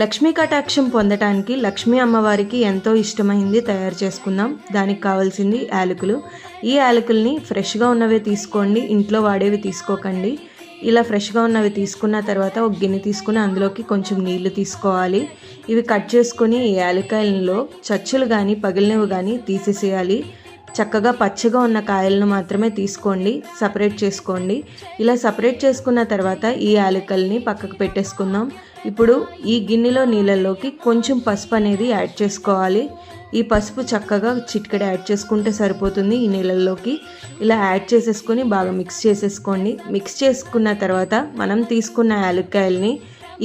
లక్ష్మీ కటాక్షం పొందటానికి లక్ష్మీ అమ్మవారికి ఎంతో ఇష్టమైంది తయారు చేసుకుందాం. దానికి కావాల్సింది యాలకులు. ఈ యాలకుల్ని ఫ్రెష్గా ఉన్నవే తీసుకోండి. ఇంట్లో వాడేవి తీసుకోకండి. ఇలా ఫ్రెష్గా ఉన్నవి తీసుకున్న తర్వాత ఒక గిన్నె తీసుకుని అందులోకి కొంచెం నీళ్ళు తీసుకోవాలి. ఇవి కట్ చేసుకుని ఈ యాలకాయలలో చచ్చులు కానీ పగిలినవి కానీ తీసేసేయాలి. చక్కగా పచ్చిగా ఉన్న కాయలను మాత్రమే తీసుకోండి సపరేట్ చేసుకోండి. ఇలా సపరేట్ చేసుకున్న తర్వాత ఈ యాలకల్ని పక్కకు పెట్టేసుకుందాం. ఇప్పుడు ఈ గిన్నెలో నీళ్ళల్లోకి కొంచెం పసుపు అనేది యాడ్ చేసుకోవాలి. ఈ పసుపు చక్కగా చిటికెడ యాడ్ చేసుకుంటే సరిపోతుంది ఈ నీళ్ళల్లోకి. ఇలా యాడ్ చేసేసుకొని బాగా మిక్స్ చేసేసుకోండి. మిక్స్ చేసుకున్న తర్వాత మనం తీసుకున్న యాలక్కాయల్ని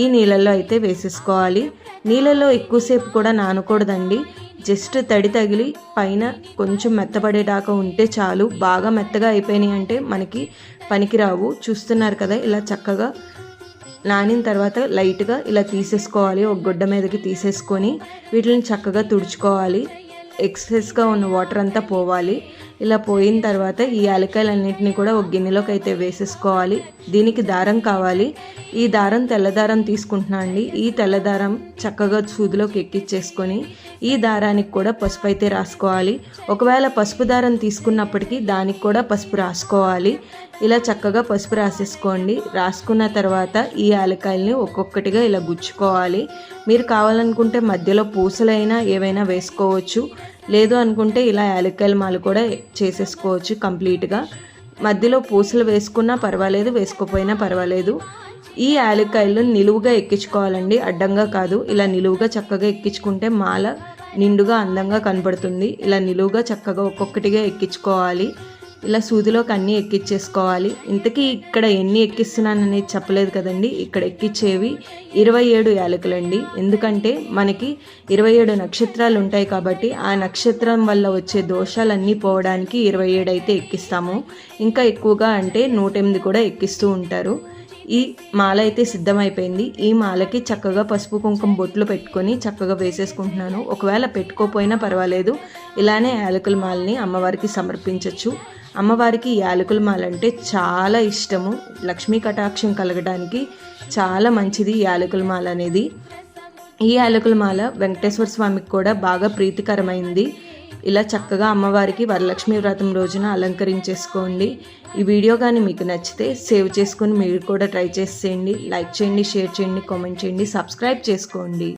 ఈ నీళ్ళల్లో అయితే వేసేసుకోవాలి. నీళ్ళల్లో ఎక్కువసేపు కూడా నానకూడదండి. జస్ట్ తడి తగిలి పైన కొంచెం మెత్తపడేదాకా ఉంటే చాలు. బాగా మెత్తగా అయిపోయినాయి అంటే మనకి పనికిరావు. చూస్తున్నారు కదా ఇలా చక్కగా నానిన తర్వాత లైట్గా ఇలా తీసేసుకోవాలి. ఒక గుడ్డ మీదకి తీసేసుకొని వీటిని చక్కగా తుడుచుకోవాలి. ఎక్సెస్గా ఉన్న వాటర్ అంతా పోవాలి. ఇలా పోయిన తర్వాత ఈ యాలకాయలన్నింటినీ కూడా ఒక గిన్నెలోకి అయితే వేసేసుకోవాలి. దీనికి దారం కావాలి. ఈ దారం తెల్లదారం తీసుకుంటున్నా అండి. ఈ తెల్లదారం చక్కగా సూదిలోకి ఎక్కిచ్చేసుకొని ఈ దారానికి కూడా పసుపు అయితే రాసుకోవాలి. ఒకవేళ పసుపు దారం తీసుకున్నప్పటికీ దానికి కూడా పసుపు రాసుకోవాలి. ఇలా చక్కగా పసుపు రాసేసుకోండి. రాసుకున్న తర్వాత ఈ యాలకాయల్ని ఒక్కొక్కటిగా ఇలా గుచ్చుకోవాలి. మీరు కావాలనుకుంటే మధ్యలో పూసలైనా ఏవైనా వేసుకోవచ్చు. లేదు అనుకుంటే ఇలా యాలక్కాయల మాలు కూడా చేసేసుకోవచ్చు కంప్లీట్గా. మధ్యలో పూసలు వేసుకున్నా పర్వాలేదు వేసుకోపోయినా పర్వాలేదు. ఈ యాలక్కాయలు నిలువుగా ఎక్కించుకోవాలండి. అడ్డంగా కాదు. ఇలా నిలువుగా చక్కగా ఎక్కించుకుంటే మాల నిండుగా అందంగా కనబడుతుంది. ఇలా నిలువుగా చక్కగా ఒక్కొక్కటిగా ఎక్కించుకోవాలి. ఇలా సూదిలోకి అన్నీ ఎక్కించేసుకోవాలి ఇంతకీ ఇక్కడ ఎన్ని ఎక్కిస్తున్నాననేది చెప్పలేదు కదండి. ఇక్కడ ఎక్కిచ్చేవి ఇరవై ఏడు యాలకులండి. ఎందుకంటే మనకి ఇరవై ఏడు నక్షత్రాలు ఉంటాయి కాబట్టి ఆ నక్షత్రం వల్ల వచ్చే దోషాలన్నీ పోవడానికి ఇరవై ఏడు అయితే ఎక్కిస్తాము. ఇంకా ఎక్కువగా అంటే నూట ఎనిమిది కూడా ఎక్కిస్తూ ఉంటారు. ఈ మాల అయితే సిద్ధమైపోయింది. ఈ మాలకి చక్కగా పసుపు కుంకుమ బొట్లు పెట్టుకొని చక్కగా వేసేసుకుంటున్నాను. ఒకవేళ పెట్టుకోపోయినా పర్వాలేదు. ఇలానే యాలకుల మాలని అమ్మవారికి సమర్పించవచ్చు అమ్మవారికి యాలకుల మాల అంటే చాలా ఇష్టము. లక్ష్మీ కటాక్షం కలగడానికి చాలా మంచిది యాలకుల మాల అనేది. ఈ యాలకుల మాల వెంకటేశ్వర స్వామికి కూడా బాగా ప్రీతికరమైంది. ఇలా చక్కగా అమ్మవారికి వరలక్ష్మి వ్రతం రోజున అలంకరించేసుకోండి. ఈ వీడియో కానీ మీకు నచ్చితే సేవ్ చేసుకొని మీరు కూడా ట్రై చేసేయండి. లైక్ చేయండి షేర్ చేయండి కామెంట్ చేయండి సబ్స్క్రైబ్ చేసుకోండి.